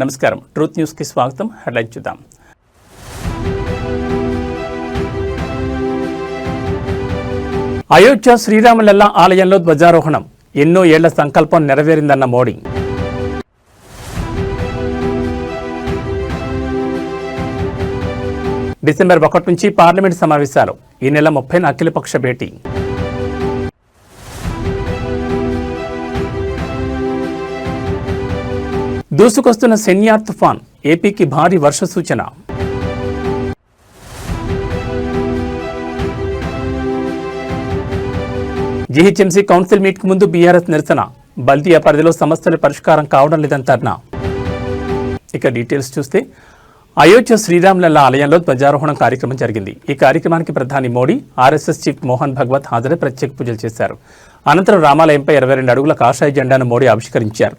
నమస్కారం. ట్రూత్ న్యూస్కి స్వాగతం. హెడ్లైన్ చూద్దాం. అయోధ్య శ్రీరామలల్ల ఆలయంలో ధ్వజారోహణం. ఎన్నో ఏళ్ళ సంకల్పం నెరవేరిందన్న మోడీ. డిసెంబర్ ఒకటి నుంచి పార్లమెంట్ సమావేశాలు. ఈ నెల ముప్పైన అఖిలపక్ష భేటీ. దూసుకొస్తున్న సెన్యార్ తుఫాన్ ఏపీకి భారీ వర్ష సూచన జీహెచ్ఎంసీ కౌన్సిల్ మీట్కు ముందు బీఆర్ఎస్ నిరసన. బల్దియా పరిధిలో సమస్యల పరిష్కారం కావడం లేదని ఇక డీటెయిల్స్ చూస్తే అయోధ్య శ్రీరాములల్ల ఆలయంలో ధ్వజారోహణం కార్యక్రమం జరిగింది. ఈ కార్యక్రమానికి ప్రధాని మోడీ ఆర్ఎస్ఎస్ చీఫ్ మోహన్ భగవత్ హాజరై ప్రత్యేక పూజలు చేశారు. అనంతరం రామాలయంపై ఇరవై రెండు అడుగుల కాషాయ జెండాను మోడీ ఆవిష్కరించారు.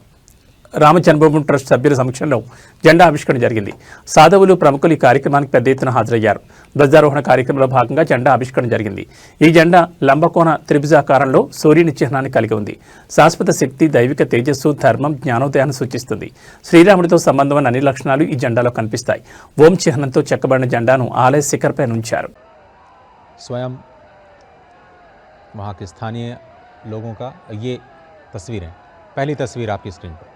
రామ జన్మభూమి ట్రస్ట్ సభ్యుల సమక్షంలో జెండా ఆవిష్కరణ జరిగింది సాధువులు ప్రముఖులు ఈ కార్యక్రమానికి పెద్ద ఎత్తున హాజరయ్యారు ధ్వజారోహణ కార్యక్రమంలో భాగంగా జెండా ఆవిష్కరణ జరిగింది ఈ జెండా లంబకోణ త్రిభుజాకారంలో సూర్యుని చిహ్నాన్ని కలిగి ఉంది శాశ్వత శక్తి దైవిక తేజస్సు ధర్మం జ్ఞానోదయాన్ని సూచిస్తుంది శ్రీరాముడితో సంబంధమైన అన్ని లక్షణాలు ఈ జెండాలో కనిపిస్తాయి ఓం చిహ్నంతో చెక్కబడిన జెండాను ఆలయ శిఖర్పై ఉంచారు स्वयं वहाँ के स्थानीय लोगों का ये तस्वीर है पहली तस्वीर आपकी स्क्रीन पर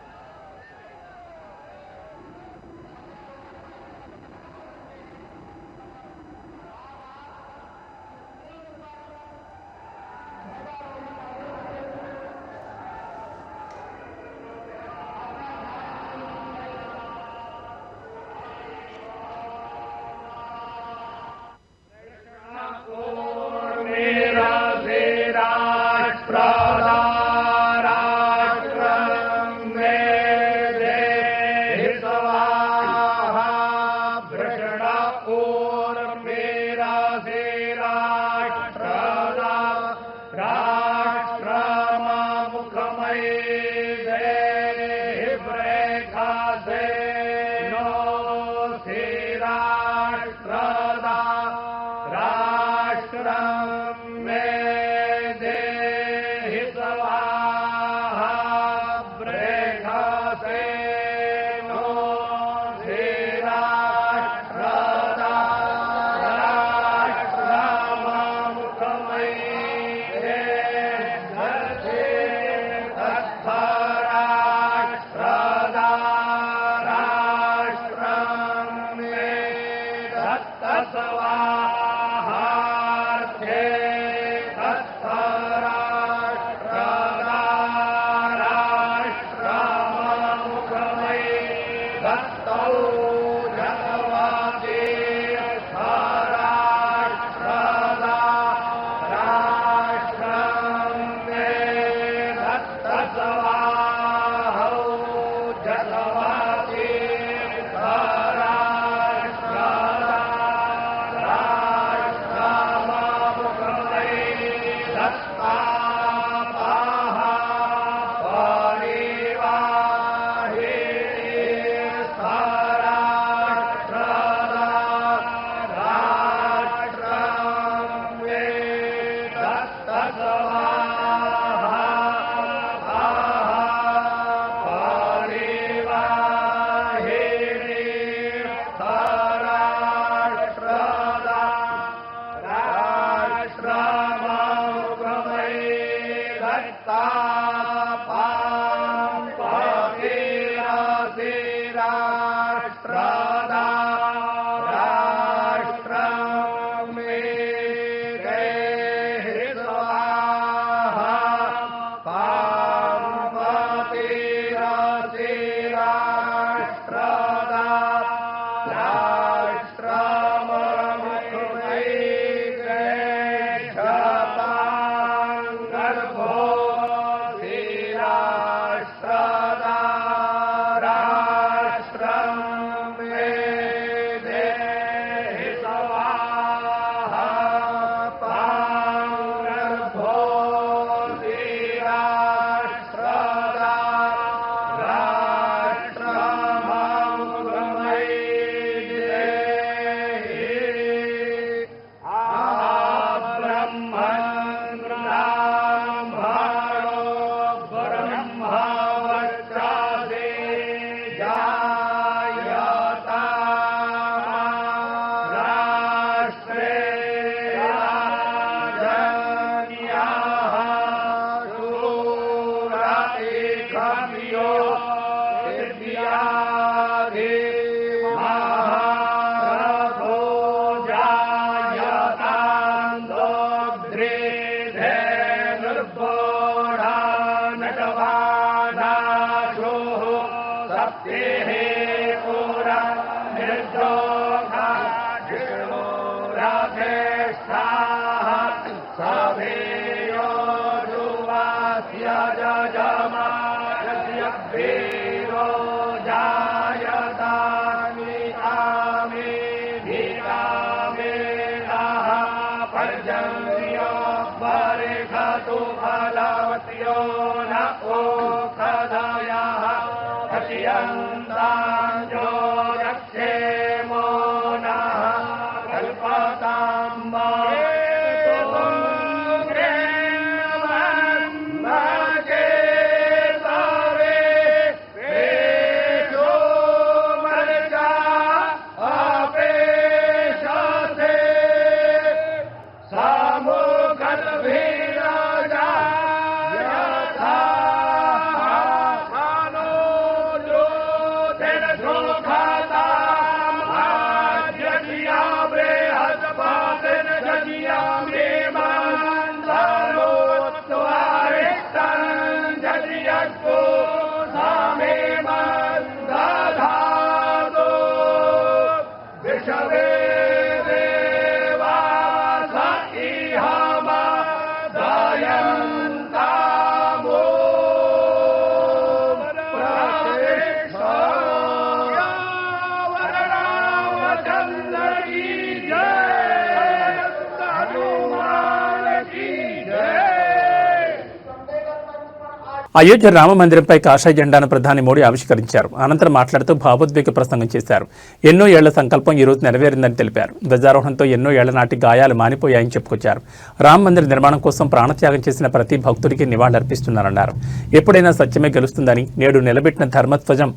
అయోధ్య రామ మందిరంపై కాషాయ జెండాను ప్రధాని మోడీ ఆవిష్కరించారు. అనంతరం మాట్లాడుతూ భావోద్వేగ ప్రసంగం చేశారు. ఎన్నో ఏళ్ళ సంకల్పం ఈ రోజు నెరవేరిందని తెలిపారు. ధ్వజారోహణంతో ఎన్నో ఏళ్ళ నాటి గాయాలు మానిపోయాయని చెప్పుకొచ్చారు. రామ మందిర నిర్మాణం కోసం ప్రాణత్యాగం చేసిన ప్రతి భక్తుడికి నివాళులర్పిస్తున్నారన్నారు. ఎప్పుడైనా సత్యమే గెలుస్తుందని నేడు నిలబెట్టిన ధర్మధ్వజం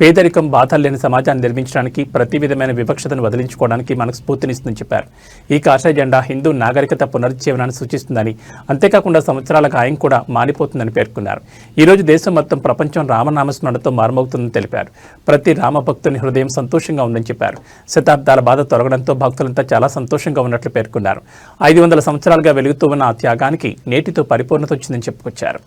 పేదరికం బాధలు లేని సమాజాన్ని నిర్మించడానికి ప్రతి విధమైన వివక్షతను వదిలించుకోవడానికి మనకు స్ఫూర్తినిస్తుందని చెప్పారు. ఈ కాషాయ జెండా హిందూ నాగరికత పునరుజ్జీవనాన్ని సూచిస్తుందని అంతేకాకుండా సంవత్సరాల గాయం కూడా మానిపోతుందని పేర్కొన్నారు. ఈరోజు దేశం మొత్తం ప్రపంచం రామనామస్మరణతో మారుమవుతుందని తెలిపారు. ప్రతి రామ భక్తుని హృదయం సంతోషంగా ఉందని చెప్పారు. శతాబ్దాల బాధ తొలగడంతో భక్తులంతా చాలా సంతోషంగా ఉన్నట్లు పేర్కొన్నారు. ఐదు వందల సంవత్సరాలుగా వెలుగుతూ ఉన్న ఆ త్యాగానికి నేటితో పరిపూర్ణత వచ్చిందని చెప్పుకొచ్చారు.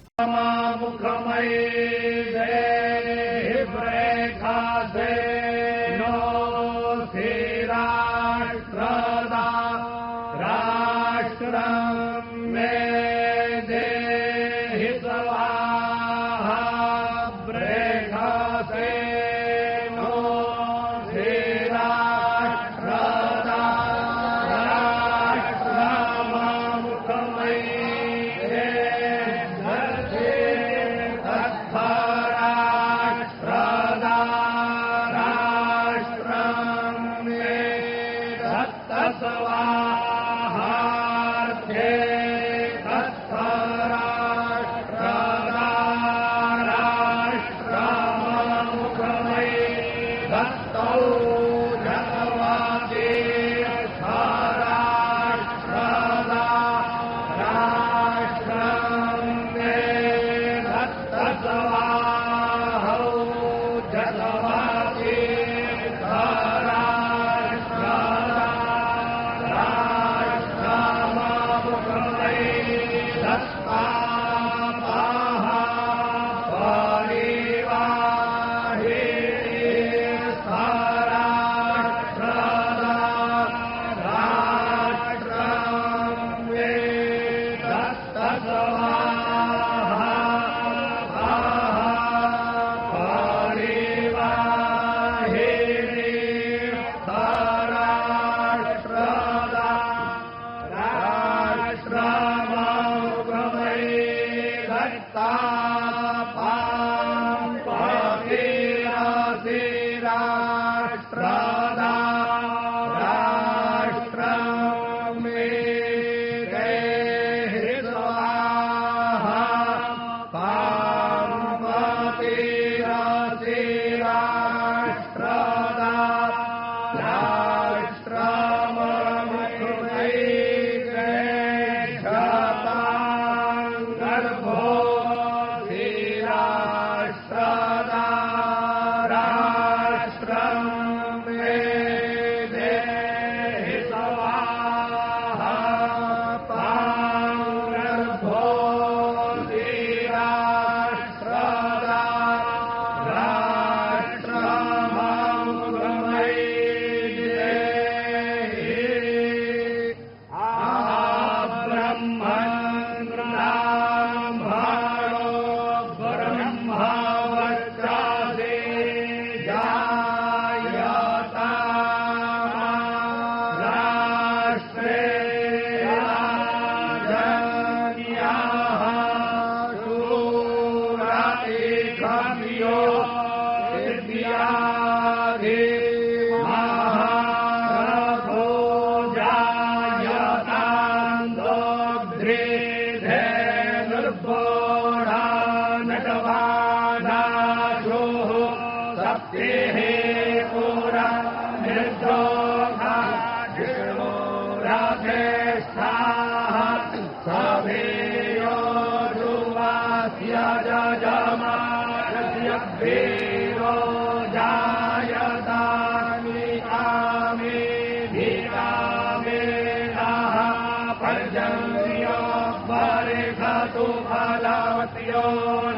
रे धातु न यो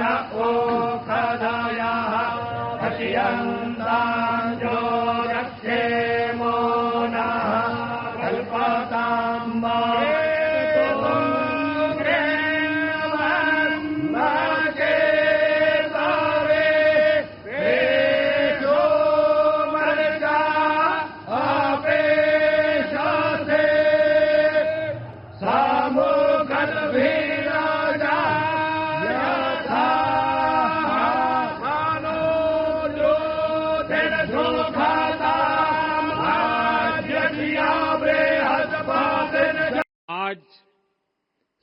नाको खादायाः आज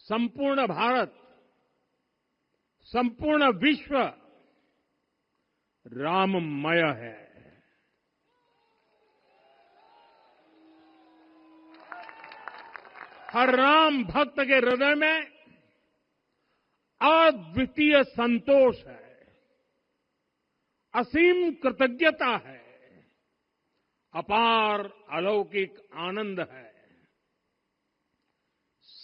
संपूर्ण भारत, संपूर्ण विश्व राममय है। हर राम भक्त के हृदय में अद्वितीय संतोष है, असीम कृतज्ञता है, अपार अलौकिक आनंद है।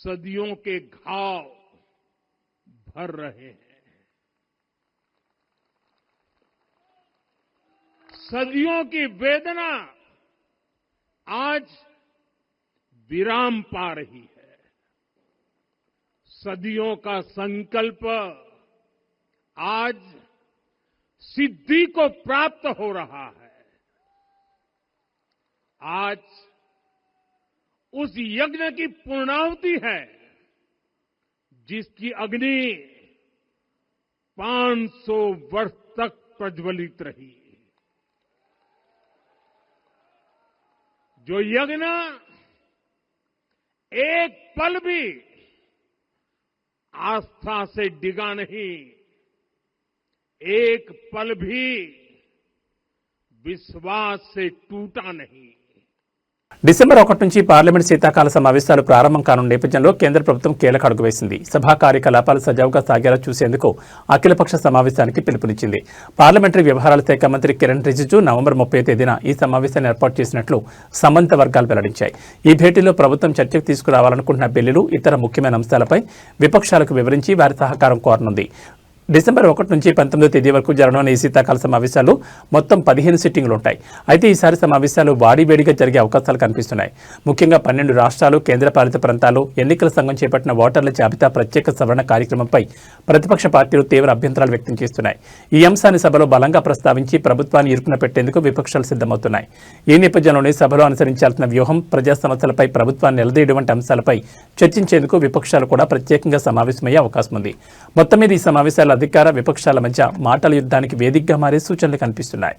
सदियों के घाव भर रहे हैं। सदियों की वेदना आज विराम पा रही है। सदियों का संकल्प आज सिद्धि को प्राप्त हो रहा है। आज उस यज्ञ की पूर्णाहुति है, जिसकी अग्नि 500 वर्ष तक प्रज्वलित रही। जो यज्ञ एक पल भी आस्था से डिगा नहीं, एक पल भी विश्वास से टूटा नहीं। డిసెంబర్ ఒకటి నుంచి పార్లమెంట్ శీతాకాల సమావేశాలు ప్రారంభం కానున్న నేపథ్యంలో కేంద్ర ప్రభుత్వం కీలక అడుగు వేసింది. సభా కార్యకలాపాలు సజావుగా సాగేలా చూసేందుకు అఖిలపక్ష సమావేశానికి పిలుపునిచ్చింది. పార్లమెంటరీ వ్యవహారాల శాఖ మంత్రి కిరణ్ రిజిజు నవంబర్ ముప్పై తేదీన ఈ సమావేశాన్ని ఏర్పాటు చేసినట్లు సంబంధిత వర్గాలు వెల్లడించాయి. ఈ భేటీలో ప్రభుత్వం చర్చకు తీసుకురావాలనుకుంటున్న బిల్లులు ఇతర ముఖ్యమైన అంశాలపై విపక్షాలకు వివరించి వారి సహకారం కోరనుంది. డిసెంబర్ ఒకటి నుంచి పంతొమ్మిదో తేదీ వరకు జరగనున్న ఈ శీతాకాల సమావేశాలు మొత్తం పదిహేను సిట్టింగులు ఉంటాయి అయితే ఈసారి సమావేశాలు వాడివేడిగా జరిగే అవకాశాలు కనిపిస్తున్నాయి. ముఖ్యంగా పన్నెండు రాష్ట్రాలు కేంద్రపాలిత ప్రాంతాలు ఎన్నికల సంఘం చేపట్టిన ఓటర్ల జాబితా ప్రత్యేక సవరణ కార్యక్రమంపై ప్రతిపక్ష పార్టీలు తీవ్ర అభ్యంతరాలు వ్యక్తం చేస్తున్నాయి. ఈ అంశాన్ని సభలో బలంగా ప్రస్తావించి ప్రభుత్వాన్ని ఇరుకున పెట్టేందుకు విపక్షాలు సిద్ధమవుతున్నాయి. ఈ నేపథ్యంలోనే సభలో అనుసరించాల్సిన వ్యూహం ప్రజా సమస్యలపై ప్రభుత్వాన్ని నిలదీయడం వంటి అంశాలపై చర్చించేందుకు విపక్షాలు కూడా ప్రత్యేకంగా సమావేశమయ్యే అవకాశం ఉంది మొత్తం మీద ఈ సమావేశాలు అధికార విపక్షాల మధ్య మాటల యుద్ధానికి వేదికగా మారే సూచనలు కనిపిస్తున్నాయి.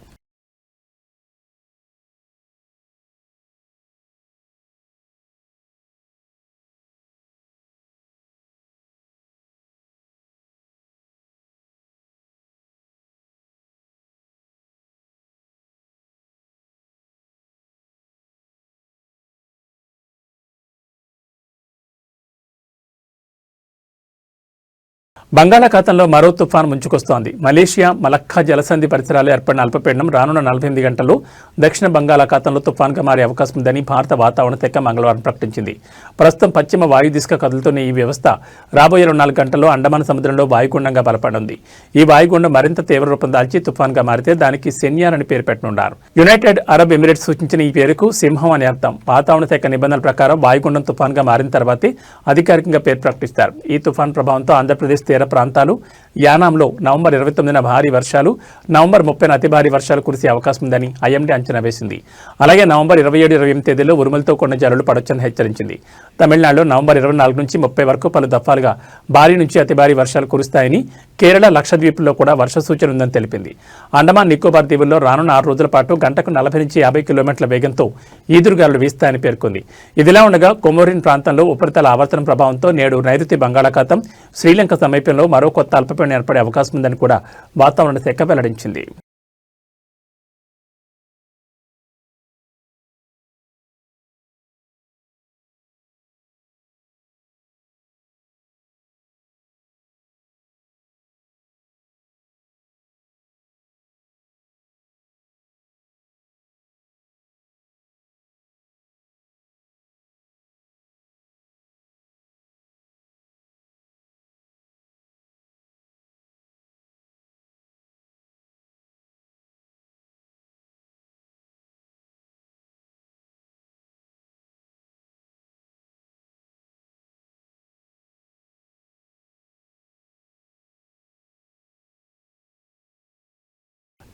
బంగాళాఖాతంలో మరో తుఫాన్ ముంచుకొస్తోంది. మలేషియా మలక్కా జలసంధి పరిసరాలు ఏర్పడిన అల్పపీడనం రానున్న నలభై ఎనిమిది గంటల్లో దక్షిణ బంగాళాఖాతంలో తుఫాన్గా మారే అవకాశం ఉందని భారత వాతావరణ శాఖ మంగళవారం ప్రకటించింది. ప్రస్తుతం పశ్చిమ వాయు దిశగా కదులుతున్న ఈ వ్యవస్థ రాబోయే రెండు నాలుగు గంటల్లో అండమాన్ సముద్రంలో వాయుగుండంగా బలపడింది ఈ వాయుగుండం మరింత తీవ్ర రూపం దాల్చి తుఫాన్గా మారితే దానికి సెన్యార్ అని పేరు పెట్టనున్నారు. యునైటెడ్ అరబ్ ఎమిరేట్స్ సూచించిన ఈ పేరుకు సింహం అని అర్థం. వాతావరణ శాఖ నిబంధనల ప్రకారం వాయుగుండం తుఫాన్గా మారిన తర్వాతే అధికారికంగా పేరు ప్రకటిస్తారు. ఈ తుఫాన్ ప్రభావంతో ఆంధ్రప్రదేశ్ తీర ప్రాంతాలు. యానాంలో నవంబర్ ఇరవై తొమ్మిదిన భారీ వర్షాలు నవంబర్ ముప్పైన అతి భారీ వర్షాలు కురిసే అవకాశం ఉందని ఐఎండీ అంచనా వేసింది. అలాగే నవంబర్ ఇరవై ఏడు ఇరవై ఎనిమిది తేదీలో ఉరుములతో కొన్ని జల్లులు పడొచ్చని హెచ్చరించింది. తమిళనాడులో నవంబర్ ఇరవై నాలుగు నుంచి ముప్పై వరకు పలు దఫాలుగా భారీ నుంచి అతి భారీ వర్షాలు కురుస్తాయని కేరళ లక్షద్వీప్లో కూడా వర్ష సూచన ఉందని తెలిపింది. అండమాన్ నికోబార్ దీవుల్లో రానున్న ఆరు రోజుల పాటు గంటకు నలభై నుంచి యాభై కిలోమీటర్ల వేగంతో ఈదురుగాలు వీస్తాయని పేర్కొంది. ఇదిలా ఉండగా కొమోరిన్ ప్రాంతంలో ఉపరితల ఆవర్తనం ప్రభావంతో నేడు నైరుతి బంగాళాఖాతం శ్రీలంక సమీపంలో మరో కొత్త అల్పపీడనం ఏర్పడే అవకాశం ఉందని కూడా వాతావరణ శాఖ వెల్లడించింది.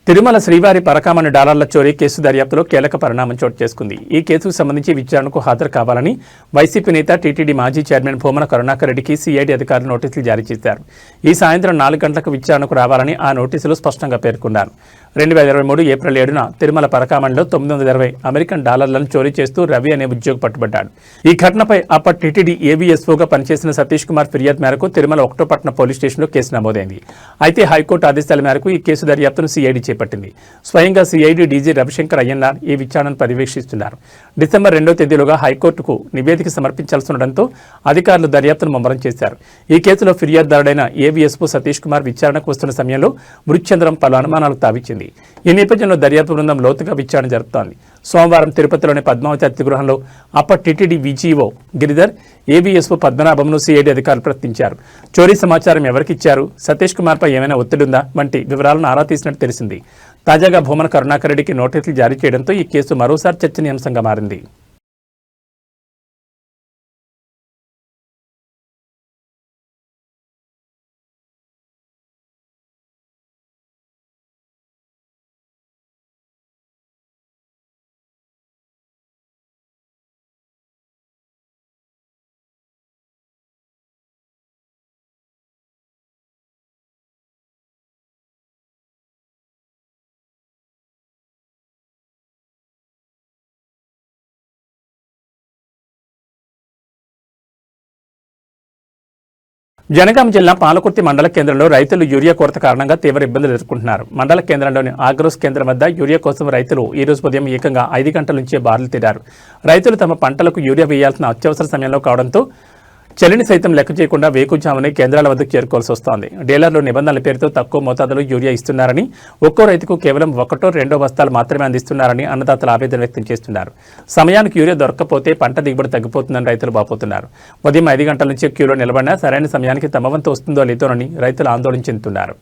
తిరుమల శ్రీవారి పరకామణి డాలర్ల చోరీ కేసు దర్యాప్తులో కీలక పరిణామం చోటు చేసుకుంది. ఈ కేసుకు సంబంధించి విచారణకు హాజరు కావాలని వైసీపీ నేత టీటీడీ మాజీ చైర్మన్ భూమన కరుణాకర్ రెడ్డికి సీఐడీ అధికారులు నోటీసులు జారీ చేశారు. ఈ సాయంత్రం నాలుగు గంటలకు విచారణకు రావాలని ఆ నోటీసులు స్పష్టంగా పేర్కొన్నారు. రెండు వేల ఇరవై మూడు ఏప్రిల్ ఏడున తిరుమల పరకామణిలో తొమ్మిది వందల ఇరవై అమెరికన్ డాలర్లను చోరీ చేస్తూ రవి అనే ఉద్యోగి పట్టుబడ్డాడు. ఈ ఘటనపై అప్పటి టీటీడీ పనిచేసిన సతీష్ కుమార్ ఫిర్యాదు మేరకు తిరుమల ఒకటోపట్నం పోలీస్ స్టేషన్లో కేసు నమోదైంది. అయితే హైకోర్టు ఆదేశాల మేరకు ఈ కేసు దర్యాప్తును సిఐడి చేపట్టింది. స్వయంగా సిఐడి డీజీ రవిశంకర్ అయ్యన్నార్ ఈ విచారణను పర్యవేక్షిస్తున్నారు. డిసెంబర్ రెండో తేదీలోగా హైకోర్టుకు నివేదిక సమర్పించాల్సి ఉండడంతో అధికారులు దర్యాప్తును ముమ్మరం చేశారు. ఈ కేసులో ఫిర్యాదుదారుడైన ఏవీఎస్ఓ సతీష్ కుమార్ విచారణకు వస్తున్న సమయంలో మృత్యంద్రం పలు అనుమానాలకు తావిచ్చింది. ఈ నేపథ్యంలో దర్యాప్తు బృందం లోతుగా విచారణ జరుపుతోంది. సోమవారం తిరుపతిలోని పద్మావతి అతిథిగృహంలో అప్పటి టీటీడీ విజీఓ గిరిధర్ ఏబీఎస్ఓ పద్మనాభంను సిఐడి అధికారులు ప్రశ్నించారు. చోరీ సమాచారం ఎవరికిచ్చారు సతీష్ కుమార్పై ఏమైనా ఒత్తిడి ఉందా? వంటి వివరాలను ఆరా తీసినట్టు తెలిసింది. తాజాగా భూమన కరుణాకర్ రెడ్డికి నోటీసులు జారీ చేయడంతో ఈ కేసు మరోసారి చర్చనీయాంశంగా మారింది. జనగాం జిల్లా పాలకుర్తి మండల కేంద్రంలో రైతులు యూరియా కొరత కారణంగా తీవ్ర ఇబ్బందులు ఎదుర్కొంటున్నారు. మండల కేంద్రంలోని ఆగ్రోస్ కేంద్రం వద్ద యూరియా కోసం రైతులు ఈ రోజు ఉదయం ఏకంగా ఐదు గంటల నుంచే బారులు తీరారు రైతులు తమ పంటలకు యూరియా వేయాల్సిన అత్యవసర సమయంలో కావడంతో చలిని సైతం లెక్క చేయకుండా వేకుజామునే కేంద్రాల వద్దకు చేరుకోవాల్సి వస్తోంది. డీలర్లు నిబంధనల పేరుతో తక్కువ మోతాదులో యూరియా ఇస్తున్నారని ఒక్కో రైతుకు కేవలం ఒకటో రెండో బస్తాలు మాత్రమే అందిస్తున్నారని అన్నదాతలు ఆవేదన వ్యక్తం చేస్తున్నారు. సమయానికి యూరియా దొరకకపోతే పంట దిగుబడి తగ్గిపోతుందని రైతులు బాపోతున్నారు. ఉదయం ఐదు గంటల నుంచి క్యూలో నిలబడినా సరైన సమయానికి తమ వంతు వస్తుందో లేదోనని రైతులు ఆందోళన చెందుతున్నారు.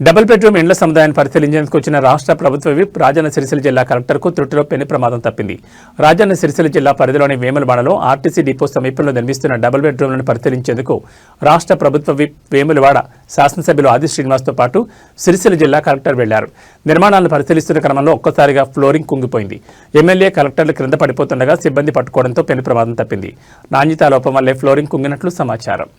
డబుల్ బెడ్రూమ్ ఇండ్ల సముదాయాన్ని పరిశీలించేందుకు వచ్చిన రాష్ట్ర ప్రభుత్వ విప్ రాజన్న సిరిసిల్ల జిల్లా కలెక్టర్కు త్రుటిలో పెను ప్రమాదం తప్పింది. రాజన్న సిరిసిల్ల జిల్లా పరిధిలోని వేములవాడలో ఆర్టీసీ డిపో సమీపంలో నిర్మిస్తున్న డబుల్ బెడ్రూమ్లను పరిశీలించేందుకు రాష్ట్ర ప్రభుత్వ విప్ వేములవాడ శాసనసభ్యులు ఆది శ్రీనివాస్తో పాటు సిరిసిల్ల జిల్లా కలెక్టర్ వెళ్ళారు. నిర్మాణాలను పరిశీలిస్తున్న క్రమంలో ఒక్కసారిగా ఫ్లోరింగ్ కుంగిపోయింది. ఎమ్మెల్యే కలెక్టర్లు క్రింద పడిపోతుండగా సిబ్బంది పట్టుకోవడంతో పెను ప్రమాదం తప్పింది. నాణ్యత లోపం వల్లే ఫ్లోరింగ్ కుంగినట్లు సమాచారం.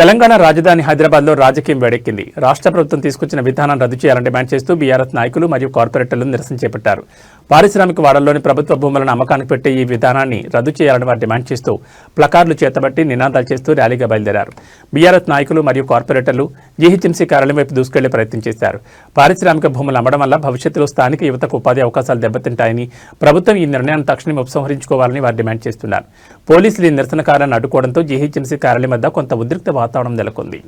తెలంగాణ రాజధాని హైదరాబాద్లో రాజకీయం వేడెక్కింది. రాష్ట్ర ప్రభుత్వం తీసుకొచ్చిన విధానం రద్దు చేయాలని డిమాండ్ చేస్తూ బీఆర్ఎస్ నాయకులు మరియు కార్పొరేటర్లు నిరసన చేపట్టారు. పారిశ్రామిక వాడల్లోని ప్రభుత్వ భూములను అమ్మకానికి పెట్టే ఈ విధానాన్ని రద్దు చేయాలని వారు డిమాండ్ చేస్తూ ప్లకార్డులు చేతబట్టి నినాదాలు చేస్తూ ర్యాలీగా బయలుదేరారు. బీఆర్ఎస్ నాయకులు మరియు కార్పొరేటర్లు జీహెచ్ఎంసీ కార్యాలయం వైపు దూసుకెళ్ళే ప్రయత్నం చేశారు. పారిశ్రామిక భూములు అమ్మడం వల్ల భవిష్యత్తులో స్థానిక యువతకు ఉపాధి అవకాశాలు దెబ్బతింటాయని ప్రభుత్వం ఈ నిర్ణయాన్ని తక్షణం ఉపసంహరించుకోవాలని వారు డిమాండ్ చేస్తున్నారు. పోలీసులు ఈ నిరసనకారులను అడ్డుకోవడంతో జీహెచ్ఎంసీ కార్యాలయం వద్ద కొంత ఉద్రిక్త వాతావరణం నెలకొంది.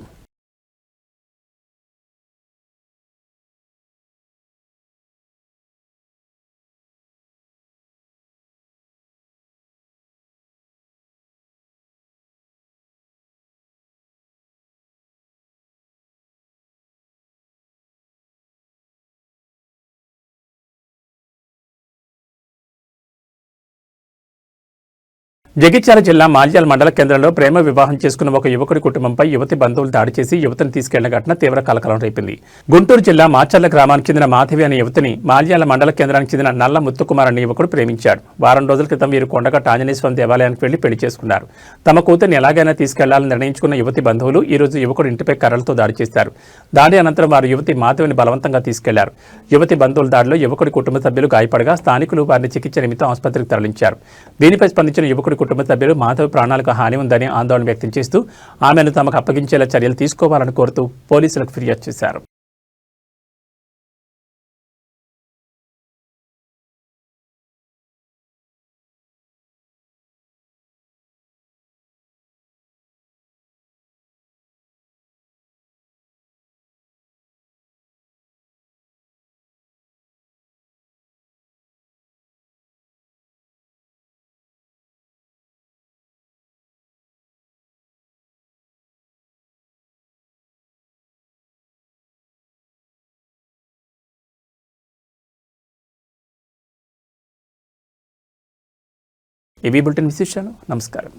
జగిత్యాల జిల్లా మాల్యాల మండల కేంద్రంలో ప్రేమ వివాహం చేసుకున్న ఒక యువకుడి కుటుంబంపై యువతి బంధువులు దాడి చేసి యువతిని తీసుకెళ్ళిన ఘటన తీవ్ర కలకలం రేపింది. గుంటూరు జిల్లా మాచర్ల గ్రామానికి చెందిన మాధవి అనే యువతిని మాల్యాల మండల కేంద్రానికి చెందిన నల్ల ముత్తుకుమార్ అనే యువకుడు ప్రేమించాడు. వారం రోజుల క్రితం వీరు కొండగట్ట ఆంజనేయ స్వామి దేవాలయానికి వెళ్ళి పెళ్ళి చేసుకున్నారు. తమ కూతురిని ఎలాగైనా తీసుకెళ్ళాలని నిర్ణయించుకున్న యువతి బంధువులు ఈ రోజు యువకుడు ఇంటిపై కర్రలతో దాడి చేశారు. దాడి అనంతరం వారు యువతి మాధవిని బలవంతంగా తీసుకెళ్ళారు. యువతి బంధువుల దాడిలో యువకుడి కుటుంబ సభ్యులు గాయపడగా స్థానికులు వారిని చికిత్స నిమిత్తం ఆసుపత్రికి తరలించారు. దీనిపై స్పందించిన యువకుడి కుటుంబ సభ్యులు మాధవ్ ప్రాణాలకు హాని ఉందని ఆందోళన వ్యక్తం చేస్తూ ఆమెను తమకు అప్పగించేలా చర్యలు తీసుకోవాలని కోరుతూ పోలీసులకు ఫిర్యాదు చేశారు. എ ബി ബുൾട്ടൻ വിശിഷ്ടാണ്. നമസ്കാരം.